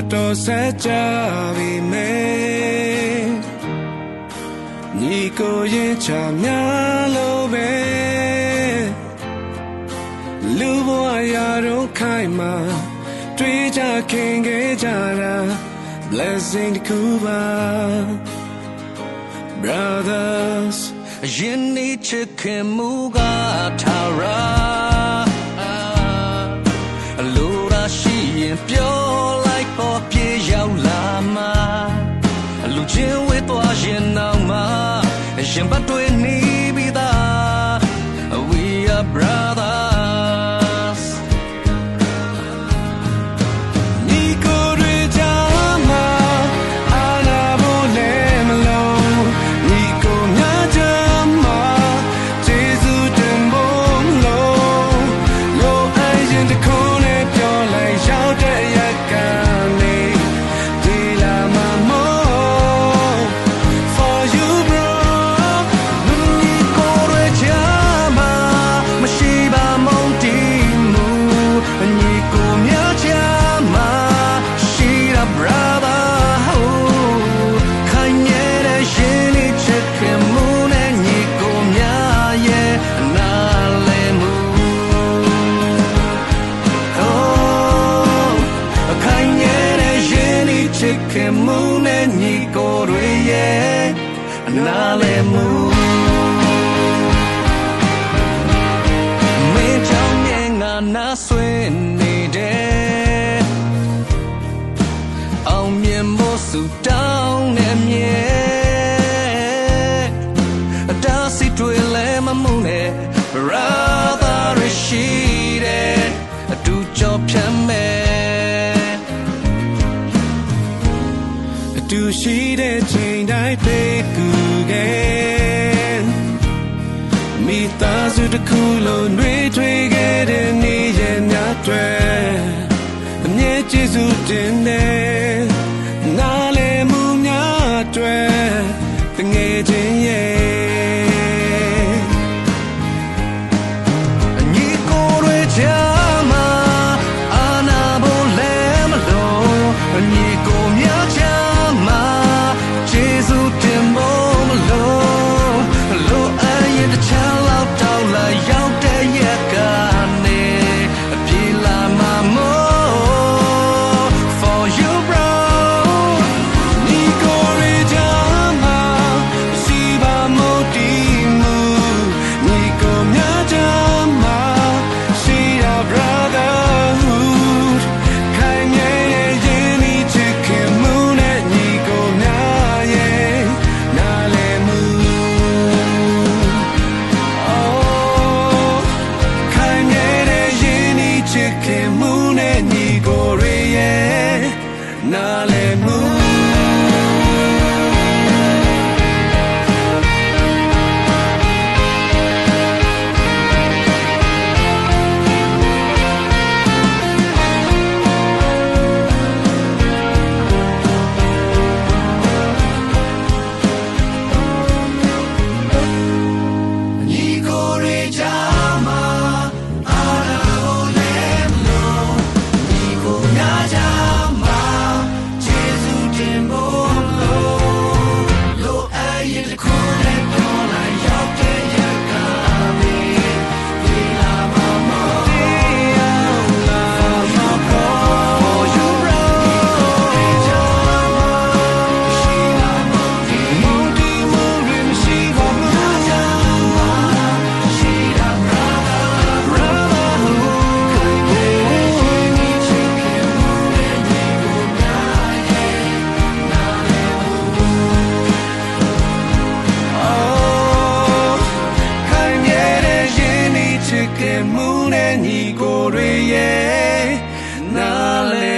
မတော်ဆက်ကြပြီမေညီကိုရင်ချာများလို့ပဲလူဘဝရာတော့ခိုင်မှာတွေ့ကြခင်ခဲ့ကြတာ blessing တကူပါ brothers ရင်နေချခင်မူကထာရာ Sięba tu နားလည်မှုမင်းကြောင့်ငငါနာဆွေးနေတယ်အောင်မြင်ဖို့စူတောင်းနေမြဲအတားစီတွေလဲမမှုနဲ့ brother ရရှိတယ်အတူကြောဖြမ်းမဲ့တူရှိတဲ့ချိန်တိုင်းပေးကူ again မိသားစုတစ်ခုလုံးတွေထွေခဲ့တဲ့နေ့ရက်များတွေအမြဲကျေးဇူးတင်တယ် Yeah. မှုနဲ့ညီကိုတွေရဲ့နားလေ